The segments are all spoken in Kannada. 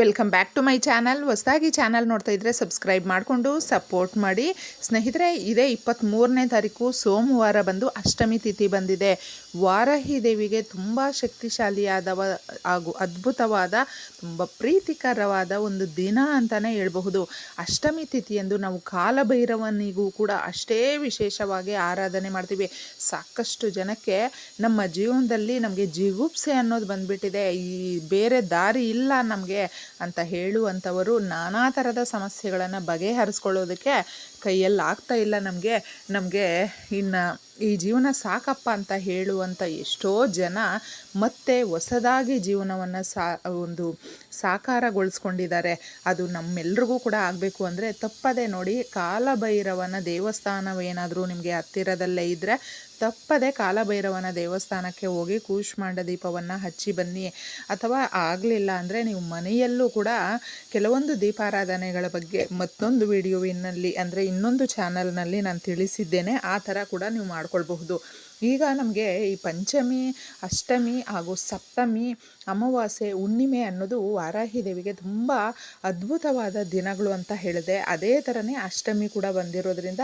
Welcome back to my channel. ಹೊಸದಾಗಿ ಚಾನಲ್ ನೋಡ್ತಾ ಇದ್ದರೆ ಸಬ್ಸ್ಕ್ರೈಬ್ ಮಾಡಿಕೊಂಡು ಸಪೋರ್ಟ್ ಮಾಡಿ. ಸ್ನೇಹಿತರೆ, ಇದೇ ಇಪ್ಪತ್ತ್ಮೂರನೇ ತಾರೀಕು ಸೋಮವಾರ ಬಂದು ಅಷ್ಟಮಿ ತಿಥಿ ಬಂದಿದೆ. ವಾರಹಿ ದೇವಿಗೆ ತುಂಬ ಶಕ್ತಿಶಾಲಿಯಾದ ಹಾಗೂ ಅದ್ಭುತವಾದ, ತುಂಬ ಪ್ರೀತಿಕರವಾದ ಒಂದು ದಿನ ಅಂತಲೇ ಹೇಳ್ಬಹುದು. ಅಷ್ಟಮಿ ತಿಥಿಯಂದು ನಾವು ಕಾಲಭೈರವನಿಗೂ ಕೂಡ ಅಷ್ಟೇ ವಿಶೇಷವಾಗಿ ಆರಾಧನೆ ಮಾಡ್ತೀವಿ. ಸಾಕಷ್ಟು ಜನಕ್ಕೆ ನಮ್ಮ ಜೀವನದಲ್ಲಿ ನಮಗೆ ಜಿಗುಪ್ಸೆ ಅನ್ನೋದು ಬಂದ್ಬಿಟ್ಟಿದೆ. ಈ ಬೇರೆ ದಾರಿ ಇಲ್ಲ ನಮಗೆ. ಅಂತ ಹೇಳುವಂಥವರು ನಾನಾ ಥರದ ಸಮಸ್ಯೆಗಳನ್ನು ಬಗೆಹರಿಸ್ಕೊಳ್ಳೋದಕ್ಕೆ ಕೈಯಲ್ಲಿ ಆಗ್ತಾ ಇಲ್ಲ ನಮಗೆ. ನಮಗೆ ಇನ್ನು ಈ ಜೀವನ ಸಾಕಪ್ಪ ಅಂತ ಹೇಳುವಂಥ ಎಷ್ಟೋ ಜನ ಮತ್ತೆ ಹೊಸದಾಗಿ ಜೀವನವನ್ನು ಸಾ, ಒಂದು ಸಾಕಾರಗೊಳಿಸ್ಕೊಂಡಿದ್ದಾರೆ. ಅದು ನಮ್ಮೆಲ್ರಿಗೂ ಕೂಡ ಆಗಬೇಕು ಅಂದರೆ ತಪ್ಪದೆ ನೋಡಿ ಕಾಲಭೈರವನ ದೇವಸ್ಥಾನವೇನಾದರೂ ನಿಮಗೆ ಹತ್ತಿರದಲ್ಲೇ ಇದ್ದರೆ ತಪ್ಪದೆ ಕಾಲಭೈರವನ ದೇವಸ್ಥಾನಕ್ಕೆ ಹೋಗಿ ಕೂಷ್ಮಾಂಡ ದೀಪವನ್ನು ಹಚ್ಚಿ ಬನ್ನಿ. ಅಥವಾ ಆಗಲಿಲ್ಲ ಅಂದರೆ ನೀವು ಮನೆಯಲ್ಲೂ ಕೂಡ ಕೆಲವೊಂದು ದೀಪಾರಾಧನೆಗಳ ಬಗ್ಗೆ ಮತ್ತೊಂದು ವಿಡಿಯೋವಿನಲ್ಲಿ ಅಂದರೆ ಇನ್ನೊಂದು ಚಾನಲ್ನಲ್ಲಿ ನಾನು ತಿಳಿಸಿದ್ದೇನೆ. ಆ ಥರ ಕೂಡ ನೀವು ಮಾಡ್ಕೊಳ್ಬಹುದು. ಈಗ ನಮಗೆ ಈ ಪಂಚಮಿ, ಅಷ್ಟಮಿ ಹಾಗೂ ಸಪ್ತಮಿ, ಅಮಾವಾಸ್ಯೆ, ಹುಣ್ಣಿಮೆ ಅನ್ನೋದು ವಾರಾಹಿ ದೇವಿಗೆ ತುಂಬ ಅದ್ಭುತವಾದ ದಿನಗಳು ಅಂತ ಹೇಳಿದೆ. ಅದೇ ಥರನೇ ಅಷ್ಟಮಿ ಕೂಡ ಬಂದಿರೋದ್ರಿಂದ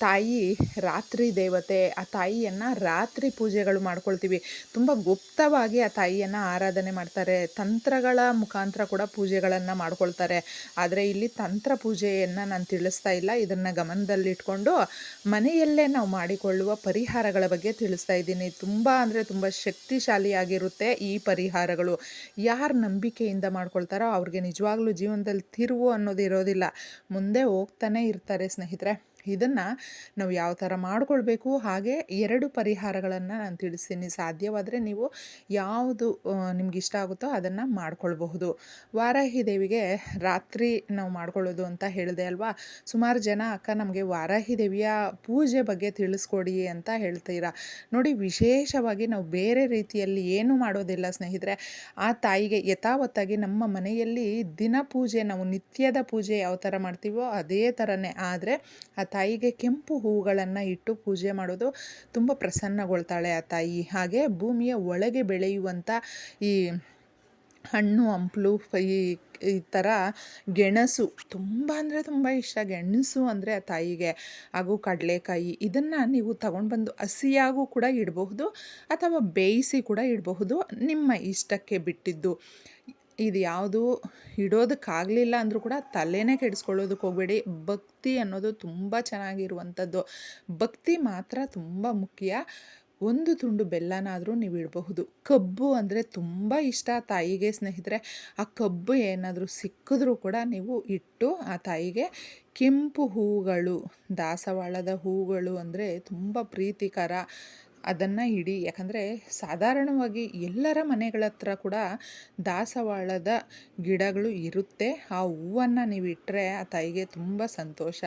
ತಾಯಿ ರಾತ್ರಿ ದೇವತೆ, ಆ ತಾಯಿಯನ್ನು ರಾತ್ರಿ ಪೂಜೆಗಳು ಮಾಡ್ಕೊಳ್ತೀವಿ. ತುಂಬ ಗುಪ್ತವಾಗಿ ಆ ತಾಯಿಯನ್ನು ಆರಾಧನೆ ಮಾಡ್ತಾರೆ. ತಂತ್ರಗಳ ಮುಖಾಂತರ ಕೂಡ ಪೂಜೆಗಳನ್ನು ಮಾಡ್ಕೊಳ್ತಾರೆ. ಆದರೆ ಇಲ್ಲಿ ತಂತ್ರ ಪೂಜೆಯನ್ನು ನಾನು ತಿಳಿಸ್ತಾ ಇಲ್ಲ. ಇದನ್ನು ಗಮನದಲ್ಲಿಟ್ಕೊಂಡು ಮನೆಯಲ್ಲೇ ನಾವು ಮಾಡಿಕೊಳ್ಳುವ ಪರಿಹಾರಗಳ ಬಗ್ಗೆ ತಿಳಿಸ್ತಾ ಇದ್ದೀನಿ. ತುಂಬ ಅಂದರೆ ತುಂಬ ಶಕ್ತಿಶಾಲಿಯಾಗಿರುತ್ತೆ ಈ ಪರಿಹಾರಗಳು. ಯಾರು ನಂಬಿಕೆಯಿಂದ ಮಾಡ್ಕೊಳ್ತಾರೋ ಅವ್ರಿಗೆ ನಿಜವಾಗ್ಲೂ ಜೀವನದಲ್ಲಿ ತಿರುವು ಅನ್ನೋದು ಇರೋದಿಲ್ಲ. ಮುಂದೆ ಹೋಗ್ತಾನೆ ಇರ್ತಾರೆ ಸ್ನೇಹಿತರೆ. ಇದನ್ನು ನಾವು ಯಾವ ಥರ ಮಾಡಿಕೊಳ್ಬೇಕು, ಹಾಗೆ ಎರಡು ಪರಿಹಾರಗಳನ್ನು ನಾನು ತಿಳಿಸ್ತೀನಿ. ಸಾಧ್ಯವಾದರೆ ನೀವು ಯಾವುದು ನಿಮ್ಗೆ ಇಷ್ಟ ಆಗುತ್ತೋ ಅದನ್ನು ಮಾಡ್ಕೊಳ್ಬಹುದು. ವಾರಾಹಿ ದೇವಿಗೆ ರಾತ್ರಿ ನಾವು ಮಾಡ್ಕೊಳ್ಳೋದು ಅಂತ ಹೇಳಿದೆ ಅಲ್ವಾ? ಸುಮಾರು ಜನ ಅಕ್ಕ ನಮಗೆ ವಾರಾಹಿ ದೇವಿಯ ಪೂಜೆ ಬಗ್ಗೆ ತಿಳಿಸ್ಕೊಡಿ ಅಂತ ಹೇಳ್ತೀರಾ? ನೋಡಿ, ವಿಶೇಷವಾಗಿ ನಾವು ಬೇರೆ ರೀತಿಯಲ್ಲಿ ಏನೂ ಮಾಡೋದಿಲ್ಲ ಸ್ನೇಹಿತರೆ. ಆ ತಾಯಿಗೆ ಯಥಾವತ್ತಾಗಿ ನಮ್ಮ ಮನೆಯಲ್ಲಿ ದಿನ ಪೂಜೆ, ನಾವು ನಿತ್ಯದ ಪೂಜೆ ಯಾವ ಥರ ಮಾಡ್ತೀವೋ ಅದೇ ಥರನೇ ಆದರೆ ಆ ತಾಯಿಗೆ ಕೆಂಪು ಹೂಗಳನ್ನು ಇಟ್ಟು ಪೂಜೆ ಮಾಡೋದು ತುಂಬ ಪ್ರಸನ್ನಗೊಳ್ತಾಳೆ ಆ ತಾಯಿ. ಹಾಗೆ ಭೂಮಿಯ ಒಳಗೆ ಬೆಳೆಯುವಂಥ ಈ ಹಣ್ಣು, ಹಂಪಲು, ಈ ಈ ಥರ ಗೆಣಸು ತುಂಬ ಅಂದರೆ ತುಂಬ ಇಷ್ಟ. ಗೆಣಸು ಅಂದರೆ ಆ ತಾಯಿಗೆ ಹಾಗೂ ಕಡಲೆಕಾಯಿ ಇದನ್ನು ನೀವು ತಗೊಂಡು ಬಂದು ಹಸಿಯಾಗೂ ಕೂಡ ಇಡಬಹುದು ಅಥವಾ ಬೇಯಿಸಿ ಕೂಡ ಇಡಬಹುದು. ನಿಮ್ಮ ಇಷ್ಟಕ್ಕೆ ಬಿಟ್ಟಿದ್ದು ಇದು ಯಾವುದು ಇಡೋದಕ್ಕಾಗಲಿಲ್ಲ ಅಂದರೂ ಕೂಡ ತಲೆನೇ ಕೆಡಿಸ್ಕೊಳ್ಳೋದಕ್ಕೆ ಹೋಗಬೇಡಿ. ಭಕ್ತಿ ಅನ್ನೋದು ತುಂಬ ಚೆನ್ನಾಗಿರುವಂಥದ್ದು. ಭಕ್ತಿ ಮಾತ್ರ ತುಂಬ ಮುಖ್ಯ. ಒಂದು ತುಂಡು ಬೆಲ್ಲನಾದರೂ ನೀವು ಇಡಬಹುದು. ಕಬ್ಬು ಅಂದರೆ ತುಂಬ ಇಷ್ಟ ತಾಯಿಗೆ ಸ್ನೇಹಿತರೆ. ಆ ಕಬ್ಬು ಏನಾದರೂ ಸಿಕ್ಕಿದ್ರೂ ಕೂಡ ನೀವು ಇಟ್ಟು ಆ ತಾಯಿಗೆ ಕೆಂಪು ಹೂಗಳು, ದಾಸವಾಳದ ಹೂಗಳು ಅಂದರೆ ತುಂಬ ಪ್ರೀತಿಕರ ಅದನ್ನು ಇಡಿ. ಯಾಕಂದರೆ ಸಾಧಾರಣವಾಗಿ ಎಲ್ಲರ ಮನೆಗಳ ಹತ್ರ ಕೂಡ ದಾಸವಾಳದ ಗಿಡಗಳು ಇರುತ್ತೆ. ಆ ಹೂವನ್ನು ನೀವು ಇಟ್ಟರೆ ಆ ತಾಯಿಗೆ ತುಂಬ ಸಂತೋಷ.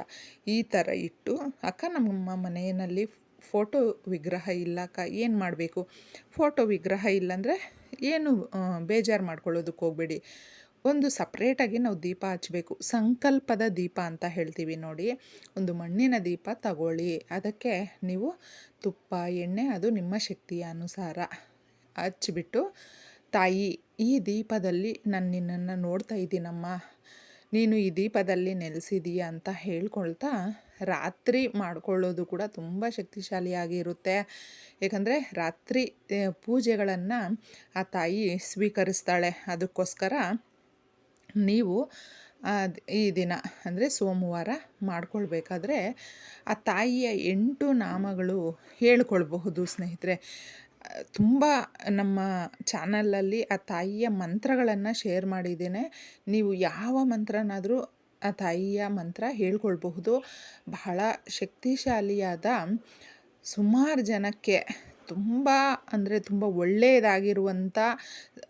ಈ ಥರ ಇಟ್ಟು ಅಕ್ಕ ನಮ್ಮ ಮನೆಯಲ್ಲಿ ಫೋಟೋ ವಿಗ್ರಹ ಇಲ್ಲ ಅಕ್ಕ, ಏನು ಮಾಡಬೇಕು? ಫೋಟೋ ವಿಗ್ರಹ ಇಲ್ಲಾಂದರೆ ಏನು ಬೇಜಾರು ಮಾಡ್ಕೊಳ್ಳೋದಕ್ಕೆ ಹೋಗಬೇಡಿ. ಒಂದು ಸಪ್ರೇಟಾಗಿ ನಾವು ದೀಪ ಹಚ್ಚಬೇಕು ಸಂಕಲ್ಪದ ದೀಪ ಅಂತ ಹೇಳ್ತೀವಿ ನೋಡಿ. ಒಂದು ಮಣ್ಣಿನ ದೀಪ ತಗೊಳ್ಳಿ. ಅದಕ್ಕೆ ನೀವು ತುಪ್ಪ, ಎಣ್ಣೆ, ಅದು ನಿಮ್ಮ ಶಕ್ತಿಯ ಅನುಸಾರ ಹಚ್ಚಿಬಿಟ್ಟು ತಾಯಿ, ಈ ದೀಪದಲ್ಲಿ ನಾನು ನಿನ್ನನ್ನು ನೋಡ್ತಾ ಇದ್ದೀನಮ್ಮ ನೀನು ಈ ದೀಪದಲ್ಲಿ ನೆಲೆಸಿದೀಯ ಅಂತ ಹೇಳ್ಕೊಳ್ತಾ ರಾತ್ರಿ ಮಾಡ್ಕೊಳ್ಳೋದು ಕೂಡ ತುಂಬ ಶಕ್ತಿಶಾಲಿಯಾಗಿ ಇರುತ್ತೆ ಏಕೆಂದರೆ ರಾತ್ರಿ ಪೂಜೆಗಳನ್ನು ಆ ತಾಯಿ ಸ್ವೀಕರಿಸ್ತಾಳೆ. ಅದಕ್ಕೋಸ್ಕರ ನೀವು ಈ ದಿನ, ಅಂದರೆ ಸೋಮವಾರ ಮಾಡ್ಕೊಳ್ಬೇಕಾದ್ರೆ ಆ ತಾಯಿಯ ಎಂಟು ನಾಮಗಳು ಹೇಳ್ಕೊಳ್ಬಹುದು ಸ್ನೇಹಿತರೆ. ತುಂಬ ನಮ್ಮ ಚಾನಲಲ್ಲಿ ಆ ತಾಯಿಯ ಮಂತ್ರಗಳನ್ನು ಶೇರ್ ಮಾಡಿದ್ದೇನೆ. ನೀವು ಯಾವ ಮಂತ್ರನಾದರೂ ಆ ತಾಯಿಯ ಮಂತ್ರ ಹೇಳ್ಕೊಳ್ಬಹುದು. ಬಹಳ ಶಕ್ತಿಶಾಲಿಯಾದ ಸುಮಾರು ಜನಕ್ಕೆ ತುಂಬ, ಅಂದರೆ ತುಂಬ ಒಳ್ಳೆಯದಾಗಿರುವಂಥ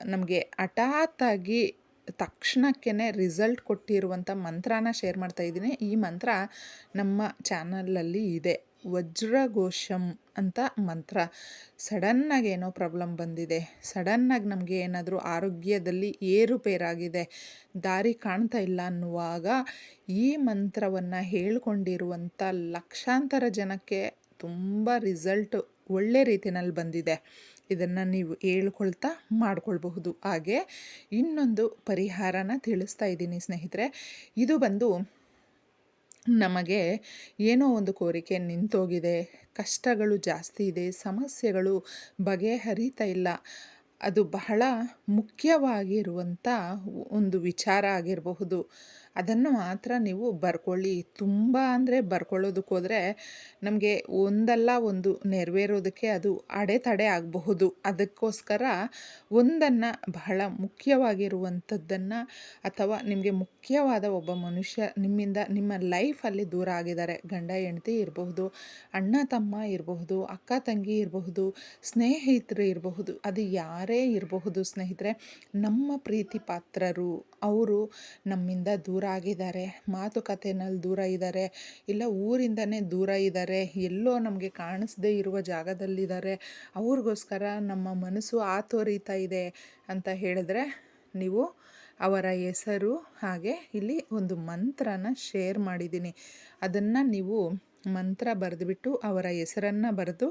ನಮಗೆ ಹಠಾತ್ತಾಗಿ ತಕ್ಷಣಕ್ಕೇ ರಿಸಲ್ಟ್ ಕೊಟ್ಟಿರುವಂಥ ಮಂತ್ರನ ಶೇರ್ ಮಾಡ್ತಾ ಇದ್ದೀನಿ. ಈ ಮಂತ್ರ ನಮ್ಮ ಚಾನಲಲ್ಲಿ ಇದೆ. ವಜ್ರಘೋಷಂ ಅಂತ ಮಂತ್ರ. ಸಡನ್ನಾಗಿ ಏನೋ ಪ್ರಾಬ್ಲಮ್ ಬಂದಿದೆ. ಸಡನ್ನಾಗಿ ನಮಗೆ ಏನಾದರೂ ಆರೋಗ್ಯದಲ್ಲಿ ಏರುಪೇರಾಗಿದೆ, ದಾರಿ ಕಾಣ್ತಾ ಇಲ್ಲ ಅನ್ನುವಾಗ ಈ ಮಂತ್ರವನ್ನು ಹೇಳ್ಕೊಂಡಿರುವಂಥ ಲಕ್ಷಾಂತರ ಜನಕ್ಕೆ ತುಂಬ ರಿಸಲ್ಟ್ ಒಳ್ಳೆ ರೀತಿಯಲ್ಲಿ ಬಂದಿದೆ. ಇದನ್ನು ನೀವು ಹೇಳ್ಕೊಳ್ತಾ ಮಾಡ್ಕೊಳ್ಬಹುದು. ಹಾಗೆ ಇನ್ನೊಂದು ಪರಿಹಾರನ ತಿಳಿಸ್ತಾ ಇದ್ದೀನಿ ಸ್ನೇಹಿತರೆ. ಇದು ಬಂದು ನಮಗೆ ಏನೋ ಒಂದು ಕೋರಿಕೆ ನಿಂತೋಗಿದೆ. ಕಷ್ಟಗಳು ಜಾಸ್ತಿ ಇದೆ. ಸಮಸ್ಯೆಗಳು ಬಗೆಹರಿತಾ ಇಲ್ಲ. ಅದು ಬಹಳ ಮುಖ್ಯವಾಗಿರುವಂಥ ಒಂದು ವಿಚಾರ ಆಗಿರಬಹುದು. ಅದನ್ನು ಮಾತ್ರ ನೀವು ಬರ್ಕೊಳ್ಳಿ. ತುಂಬ ಅಂದರೆ ಬರ್ಕೊಳ್ಳೋದಕ್ಕೆ ಹೋದರೆ ನಮಗೆ ಒಂದಲ್ಲ ಒಂದು ನೆರವೇರೋದಕ್ಕೆ ಅದು ಅಡೆತಡೆ ಆಗಬಹುದು. ಅದಕ್ಕೋಸ್ಕರ ಒಂದನ್ನು ಬಹಳ ಮುಖ್ಯವಾಗಿರುವಂಥದ್ದನ್ನು ಅಥವಾ ನಿಮಗೆ ಮುಖ್ಯವಾದ ಒಬ್ಬ ಮನುಷ್ಯ ನಿಮ್ಮಿಂದ ನಿಮ್ಮ ಲೈಫಲ್ಲಿ ದೂರ ಆಗಿದ್ದಾರೆ. ಗಂಡ, ಹೆಂಡತಿ ಇರಬಹುದು, ಅಣ್ಣ, ತಮ್ಮ ಇರಬಹುದು, ಅಕ್ಕ, ತಂಗಿ ಇರಬಹುದು, ಸ್ನೇಹಿತರು ಇರಬಹುದು, ಅದು ಯಾರೇ ಇರಬಹುದು ಸ್ನೇಹಿತರೆ, ನಮ್ಮ ಪ್ರೀತಿ ಪಾತ್ರರು, ಅವರು ನಮ್ಮಿಂದ ದೂರ ಆಗಿದ್ದಾರೆ ಮಾತುಕತೆನಲ್ಲಿ ದೂರ ಇದ್ದಾರೆ, ಇಲ್ಲ ಊರಿಂದನೇ ದೂರ ಇದ್ದಾರೆ, ಎಲ್ಲೋ ನಮಗೆ ಕಾಣಿಸ್ದೇ ಇರುವ ಜಾಗದಲ್ಲಿದ್ದಾರೆ, ಅವ್ರಿಗೋಸ್ಕರ ನಮ್ಮ ಮನಸ್ಸು ಆತೋರಿತಾ ಇದೆ ಅಂತ ಹೇಳಿದ್ರೆ ನೀವು ಅವರ ಹೆಸರು ಹಾಗೆ ಇಲ್ಲಿ ಒಂದು ಮಂತ್ರನ ಶೇರ್ ಮಾಡಿದ್ದೀನಿ. ಅದನ್ನು ನೀವು ಮಂತ್ರ ಬರೆದುಬಿಟ್ಟು ಅವರ ಹೆಸರನ್ನು ಬರೆದು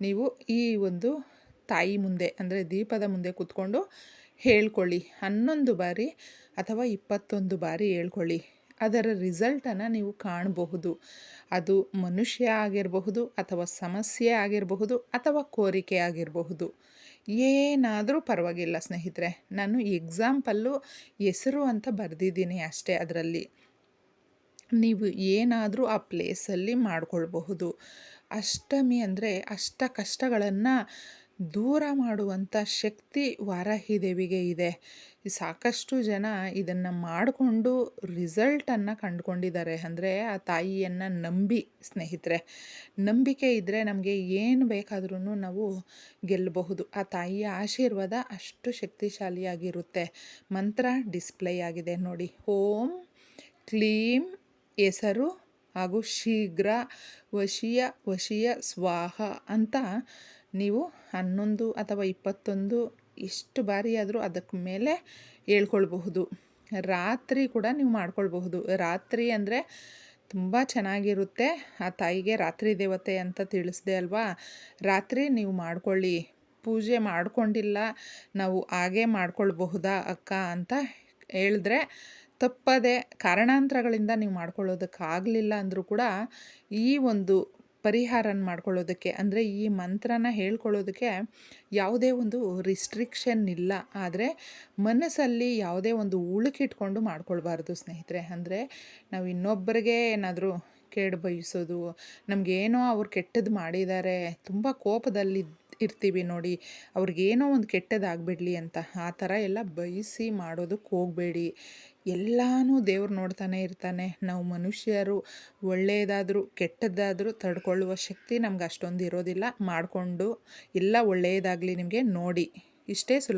ನೀವು ಈ ಒಂದು ತಾಯಿ ಮುಂದೆ, ಅಂದರೆ ದೀಪದ ಮುಂದೆ ಕೂತ್ಕೊಂಡು ಹೇಳ್ಕೊಳ್ಳಿ. ಹನ್ನೊಂದು ಬಾರಿ ಅಥವಾ ಇಪ್ಪತ್ತೊಂದು ಬಾರಿ ಹೇಳ್ಕೊಳ್ಳಿ. ಅದರ ರಿಸಲ್ಟನ್ನು ನೀವು ಕಾಣಬಹುದು. ಅದು ಮನುಷ್ಯ ಆಗಿರಬಹುದು ಅಥವಾ ಸಮಸ್ಯೆ ಆಗಿರಬಹುದು ಅಥವಾ ಕೋರಿಕೆ ಆಗಿರಬಹುದು. ಏನಾದರೂ ಪರವಾಗಿಲ್ಲ ಸ್ನೇಹಿತರೆ. ನಾನು ಎಕ್ಸಾಂಪಲ್ಲು ಹೆಸರು ಅಂತ ಬರೆದಿದ್ದೀನಿ ಅಷ್ಟೇ ಅದರಲ್ಲಿ. ನೀವು ಏನಾದರೂ ಆ ಪ್ಲೇಸಲ್ಲಿ ಮಾಡಿಕೊಳ್ಬಹುದು. ಅಷ್ಟಮಿ ಅಂದರೆ ಅಷ್ಟ ಕಷ್ಟಗಳನ್ನು ದೂರ ಮಾಡುವಂಥ ಶಕ್ತಿ ವಾರಾಹಿ ದೇವಿಗೆ ಇದೆ. ಸಾಕಷ್ಟು ಜನ ಇದನ್ನು ಮಾಡಿಕೊಂಡು ರಿಸಲ್ಟನ್ನು ಕಂಡುಕೊಂಡಿದ್ದಾರೆ. ಅಂದರೆ ಆ ತಾಯಿಯನ್ನು ನಂಬಿ ಸ್ನೇಹಿತರೆ. ನಂಬಿಕೆ ಇದ್ದರೆ ನಮಗೆ ಏನು ಬೇಕಾದ್ರೂ ನಾವು ಗೆಲ್ಲಬಹುದು ಆ ತಾಯಿಯ ಆಶೀರ್ವಾದ ಅಷ್ಟು ಶಕ್ತಿಶಾಲಿಯಾಗಿರುತ್ತೆ. ಮಂತ್ರ ಡಿಸ್ಪ್ಲೇ ಆಗಿದೆ ನೋಡಿ. ಓಂ ಕ್ಲೀಂ ಹೆಸರು ಹಾಗೂ ಶೀಘ್ರ ವಶಿಯ ವಶಿಯ ಸ್ವಾಹ ಅಂತ ನೀವು ಹನ್ನೊಂದು ಅಥವಾ ಇಪ್ಪತ್ತೊಂದು ಎಷ್ಟು ಬಾರಿ ಆದರೂ ಅದಕ್ಕೆ ಮೇಲೆ ಹೇಳ್ಕೊಳ್ಬಹುದು. ರಾತ್ರಿ ಕೂಡ ನೀವು ಮಾಡ್ಕೊಳ್ಬಹುದು. ರಾತ್ರಿ ಅಂದರೆ ತುಂಬ ಚೆನ್ನಾಗಿರುತ್ತೆ. ಆ ತಾಯಿಗೆ ರಾತ್ರಿ ದೇವತೆ ಅಂತ ತಿಳಿಸ್ದೆ ಅಲ್ವಾ? ರಾತ್ರಿ ನೀವು ಮಾಡ್ಕೊಳ್ಳಿ. ಪೂಜೆ ಮಾಡಿಕೊಂಡಿಲ್ಲ, ನಾವು ಹಾಗೆ ಮಾಡ್ಕೊಳ್ಬಹುದಾ ಅಕ್ಕ ಅಂತ ಹೇಳಿದ್ರೆ ತಪ್ಪದೆ ಕಾರಣಾಂತರಗಳಿಂದ ನೀವು ಮಾಡ್ಕೊಳ್ಳೋದಕ್ಕಾಗಲಿಲ್ಲ ಅಂದರೂ ಕೂಡ ಈ ಒಂದು ಪರಿಹಾರನ ಮಾಡ್ಕೊಳ್ಳೋದಕ್ಕೆ, ಅಂದರೆ ಈ ಮಂತ್ರನ ಹೇಳ್ಕೊಳ್ಳೋದಕ್ಕೆ ಯಾವುದೇ ಒಂದು ರಿಸ್ಟ್ರಿಕ್ಷನ್ ಇಲ್ಲ. ಆದರೆ ಮನಸ್ಸಲ್ಲಿ ಯಾವುದೇ ಒಂದು ಉಳುಕಿಟ್ಕೊಂಡು ಮಾಡ್ಕೊಳ್ಬಾರ್ದು ಸ್ನೇಹಿತರೆ. ಅಂದರೆ ನಾವು ಇನ್ನೊಬ್ಬರಿಗೆ ಏನಾದರೂ ಕೇಡು ಬಯಸೋದು. ನಮಗೇನೋ ಅವ್ರು ಕೆಟ್ಟದ್ದು ಮಾಡಿದ್ದಾರೆ ತುಂಬ ಕೋಪದಲ್ಲಿ ಇರ್ತೀವಿ ನೋಡಿ. ಅವ್ರಿಗೇನೋ ಒಂದು ಕೆಟ್ಟದಾಗಬಿಡ್ಲಿ ಅಂತ. ಆ ಥರ ಎಲ್ಲ ಬಯಸಿ ಮಾಡೋದಕ್ಕೆ ಹೋಗಬೇಡಿ. ಎಲ್ಲನೂ ದೇವ್ರು ನೋಡ್ತಾನೆ ಇರ್ತಾನೆ. ನಾವು ಮನುಷ್ಯರು ಒಳ್ಳೆಯದಾದರೂ ಕೆಟ್ಟದ್ದಾದರೂ ತಡ್ಕೊಳ್ಳುವ ಶಕ್ತಿ ನಮ್ಗೆ ಅಷ್ಟೊಂದು ಇರೋದಿಲ್ಲ. ಮಾಡಿಕೊಂಡು ಎಲ್ಲ ಒಳ್ಳೆಯದಾಗಲಿ ನಿಮಗೆ ನೋಡಿ. ಇಷ್ಟೇ ಸುಲಭ.